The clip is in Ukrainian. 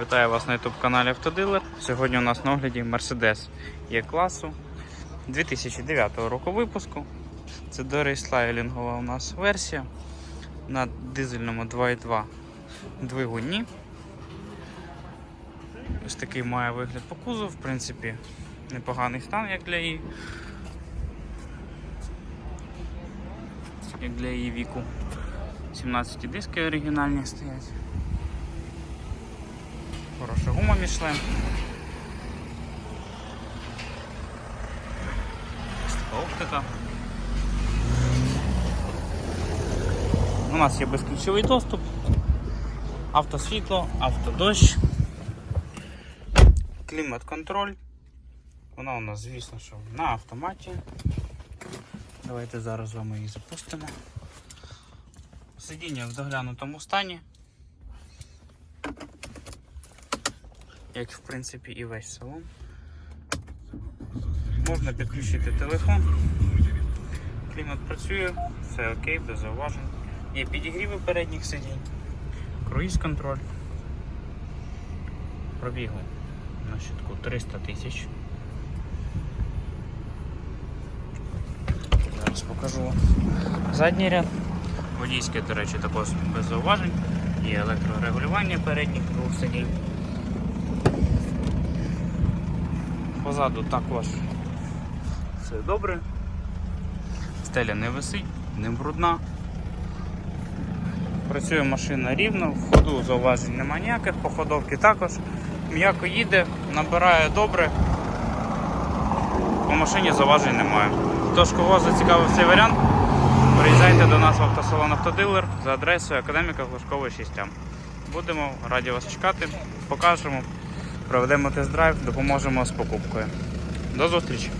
Вітаю вас на YouTube каналі Автодилер. Сьогодні у нас на огляді Mercedes є класу 2009 року випуску. Це дорейслайлінгова у нас версія на дизельному 2.2 двигуні. Ось такий має вигляд по кузову, в принципі, непоганий стан, як для її. Як для її віку. 17 диски оригінальні стоять. Хороша гума Мішлен. Оптика. У нас є безключовий доступ, автосвітло, автодощ, клімат-контроль. Вона у нас, звісно, що на автоматі. Давайте зараз з вами її запустимо. Сидіння в доглянутому стані. Як в принципі і весь салон. Можна підключити телефон. Клімат працює, все окей, без зауважень. Є підігріви передніх сидінь, круїз контроль. Пробігу на щитку 300 тисяч. Зараз покажу вам задній ряд. Водійське, до речі, також без зауважень. Є електрорегулювання передніх двох сидінь. Позаду також все добре. Стеля не висить, не брудна. Працює машина рівно, в ходу зауважень немає ніяких, походовки також. М'яко їде, набирає добре. По машині зауважень немає. Тож, кого зацікавив цей варіант, приїжджайте до нас в автосалон Автодилер за адресою Академіка Глушкової 6. Будемо раді вас чекати, покажемо проведемо тест-драйв, допоможемо з покупкою. До зустрічі!